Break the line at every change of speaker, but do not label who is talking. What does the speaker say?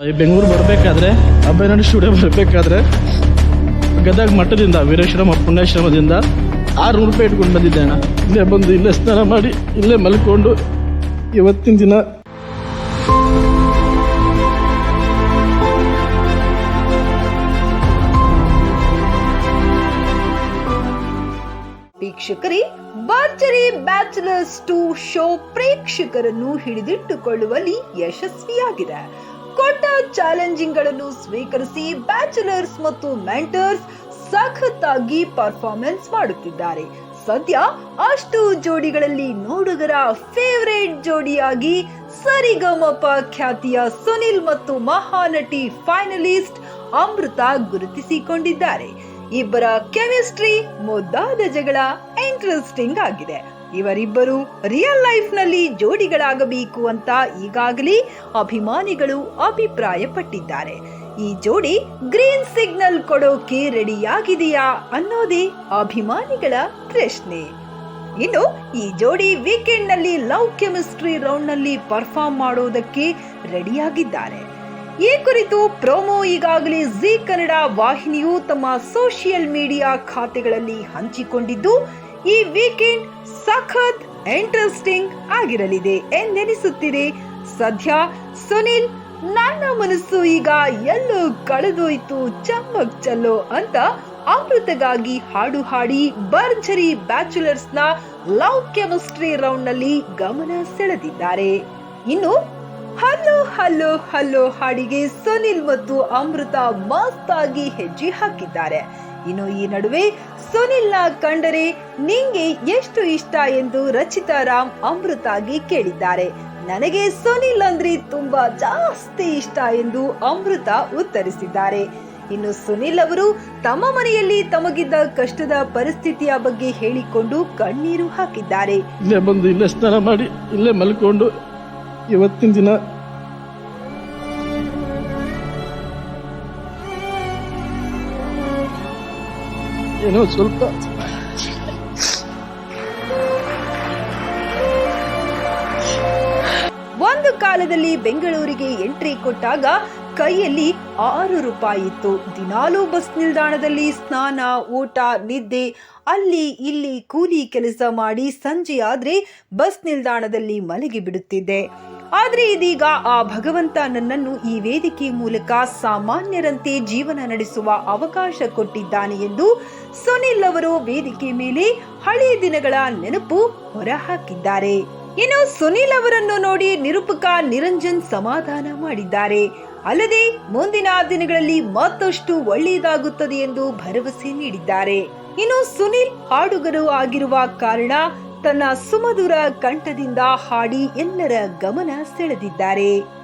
ಈ ಬೆಂಗಳೂರು ಬರಬೇಕಾದ್ರೆ ಅಭಯನಾಡಿ ಸ್ಟುಡಿಯೋ ಬರಬೇಕಾದ್ರೆ ಗದಗ ಮಠದಿಂದ ವೀರೇಶ್ವರಮ ಪುಣ್ಯಾಶ್ರಮದಿಂದ ಆರುನೂರು ರೂಪಾಯಿ ಇಟ್ಕೊಂಡು ಬಂದಿದ್ದೆ ಇಲ್ಲೇ ಬಂದು, ಇಲ್ಲೇ ಸ್ನಾನ ಮಾಡಿ, ಇಲ್ಲೇ ಮಲ್ಕೊಂಡು ಇವತ್ತಿನ ದಿನ.
ವೀಕ್ಷಕರೇ ಬಾರ್ಜರಿ ಬ್ಯಾಚಲರ್ಸ್ ಟು ಶೋ ಪ್ರೇಕ್ಷಕರನ್ನು ಹಿಡಿದಿಟ್ಟುಕೊಳ್ಳುವಲ್ಲಿ ಯಶಸ್ವಿಯಾಗಿದೆ. ಕೊಟ್ಟ ಚಾಲೆಂಜಿಂಗ್ಗಳನ್ನು ಸ್ವೀಕರಿಸಿ ಬ್ಯಾಚುಲರ್ಸ್ ಮತ್ತು ಮೆಂಟರ್ಸ್ ಸಖತ್ತಾಗಿ ಪರ್ಫಾರ್ಮೆನ್ಸ್ ಮಾಡುತ್ತಿದ್ದಾರೆ. ಸದ್ಯ ಅಷ್ಟು ಜೋಡಿಗಳಲ್ಲಿ ನೋಡುಗರ ಫೇವರೇಟ್ ಜೋಡಿಯಾಗಿ ಸರಿಗಮಪ ಖ್ಯಾತಿಯ ಸುನಿಲ್ ಮತ್ತು ಮಹಾನಟಿ ಫೈನಲಿಸ್ಟ್ ಅಮೃತ ಗುರುತಿಸಿಕೊಂಡಿದ್ದಾರೆ. ಇಬ್ಬರ ಕೆಮಿಸ್ಟ್ರಿ ಮುದ್ದಾದ ಜಗಳ ಇಂಟ್ರೆಸ್ಟಿಂಗ್ ಆಗಿದೆ. ಇವರಿಬ್ಬರು ರಿಯಲ್ ಲೈಫ್ನಲ್ಲಿ ಜೋಡಿಗಳಾಗಬೇಕು ಅಂತ ಈಗಾಗಲೇ ಅಭಿಮಾನಿಗಳು ಅಭಿಪ್ರಾಯಪಟ್ಟಿದ್ದಾರೆ. ಈ ಜೋಡಿ ಗ್ರೀನ್ ಸಿಗ್ನಲ್ ಕೊಡೋಕೆ ರೆಡಿಯಾಗಿದೆಯಾ ಅನ್ನೋದೇ ಅಭಿಮಾನಿಗಳ ಪ್ರಶ್ನೆ. ಇನ್ನು ಈ ಜೋಡಿ ವೀಕೆಂಡ್ನಲ್ಲಿ ಲವ್ ಕೆಮಿಸ್ಟ್ರಿ ರೌಂಡ್ನಲ್ಲಿ ಪರ್ಫಾರ್ಮ್ ಮಾಡೋದಕ್ಕೆ ರೆಡಿಯಾಗಿದ್ದಾರೆ ಈ ಕುರಿತು ಪ್ರೋಮೋ ಈಗಾಗಲೇ ಜಿ ಕನ್ನಡ ವಾಹಿನಿಯು ತಮ್ಮ ಸೋಷಿಯಲ್ ಮೀಡಿಯಾ ಖಾತೆಗಳಲ್ಲಿ ಹಂಚಿಕೊಂಡಿದ್ದು ಈ ವೀಕೆಂಡ್ ಸಖತ್ ಇಂಟ್ರೆಸ್ಟಿಂಗ್ ಆಗಿರಲಿದೆ ಎಂದೆನಿಸುತ್ತಿದೆ. ಸದ್ಯ ಸುನಿಲ್, ನನ್ನ ಮನಸ್ಸು ಈಗ ಎಲ್ಲೋ ಕಳೆದೋಯ್ತು ಚಮ್ಮಕ್ ಚಲ್ಲೋ ಅಂತ ಅಮೃತಗಾಗಿ ಹಾಡು ಹಾಡಿ ಬರ್ಜರಿ ಬ್ಯಾಚುಲರ್ಸ್ನ ಲವ್ ಕೆಮಿಸ್ಟ್ರಿ ರೌಂಡ್ನಲ್ಲಿ ಗಮನ ಸೆಳೆದಿದ್ದಾರೆ. ಇನ್ನು ಹಲೋ ಹಲೋ ಹಲೋ ಹಾಡಿಗೆ ಸುನಿಲ್ ಮತ್ತು ಅಮೃತ ಮಸ್ತ್ ಆಗಿ ಹೆಜ್ಜೆ ಹಾಕಿದ್ದಾರೆ. ಇನ್ನು ಈ ನಡುವೆ ಸುನಿಲ್ ಕಂಡರೆ ನಿಂಗೆ ಎಷ್ಟು ಇಷ್ಟ ಎಂದು ರಚಿತಾ ರಾಮ್ ಅಮೃತಾಗಿ ಕೇಳಿದ್ದಾರೆ. ನನಗೆ ಸುನಿಲ್ ಅಂದ್ರೆ ತುಂಬಾ ಜಾಸ್ತಿ ಇಷ್ಟ ಎಂದು ಅಮೃತ ಉತ್ತರಿಸಿದ್ದಾರೆ. ಇನ್ನು ಸುನಿಲ್ ಅವರು ತಮ್ಮ ಮನೆಯಲ್ಲಿ ತಮಗಿದ್ದ ಕಷ್ಟದ ಪರಿಸ್ಥಿತಿಯ ಬಗ್ಗೆ ಹೇಳಿಕೊಂಡು ಕಣ್ಣೀರು ಹಾಕಿದ್ದಾರೆ.
ಇಲ್ಲೇ ಬಂದು ಇಲ್ಲೇ ಸ್ನಾನ ಮಾಡಿ, ಇಲ್ಲೇ ಮಲ್ಕೊಂಡು ಇವತ್ತಿನ ದಿನ ಏನೋ ಸ್ವಲ್ಪ.
ಒಂದು ಕಾಲದಲ್ಲಿ ಬೆಂಗಳೂರಿಗೆ ಎಂಟ್ರಿ ಕೊಟ್ಟಾಗ ಕೈಯಲ್ಲಿ ಆರು ರೂಪಾಯಿ ಇತ್ತು. ದಿನಾಲೂ ಬಸ್ ನಿಲ್ದಾಣದಲ್ಲಿ ಸ್ನಾನ, ಊಟ, ನಿದ್ದೆ, ಅಲ್ಲಿ ಇಲ್ಲಿ ಕೂಲಿ ಕೆಲಸ ಮಾಡಿ ಸಂಜೆ ಆದ್ರೆ ಬಸ್ ನಿಲ್ದಾಣದಲ್ಲಿ ಮಲಗಿ ಬಿಡುತ್ತಿದ್ದೆ ಆದ್ರೆ ಇದೀಗ ಆ ಭಗವಂತ ನನ್ನನ್ನು ಈ ವೇದಿಕೆ ಮೂಲಕ ಸಾಮಾನ್ಯರಂತೆ ಜೀವನ ನಡೆಸುವ ಅವಕಾಶ ಕೊಟ್ಟಿದ್ದಾನೆ ಎಂದು ಸುನಿಲ್ ಅವರು ವೇದಿಕೆ ಮೇಲೆ ಹಳೆಯ ದಿನಗಳ ನೆನಪು ಹೊರಹಾಕಿದ್ದಾರೆ. ಇನ್ನು ಸುನಿಲ್ ಅವರನ್ನು ನೋಡಿ ನಿರೂಪಕ ನಿರಂಜನ್ ಸಮಾಧಾನ ಮಾಡಿದ್ದಾರೆ. ಅಲ್ಲದೆ ಮುಂದಿನ ದಿನಗಳಲ್ಲಿ ಮತ್ತಷ್ಟು ಒಳ್ಳೆಯದಾಗುತ್ತದೆ ಎಂದು ಭರವಸೆ ನೀಡಿದ್ದಾರೆ. ಇನ್ನು ಸುನಿಲ್ ಹಾಡುಗರು ಆಗಿರುವ ಕಾರಣ ತನ್ನ ಸುಮಧುರ ಕಂಠದಿಂದ ಹಾಡಿ ಎಲ್ಲರ ಗಮನ ಸೆಳೆದಿದ್ದಾರೆ.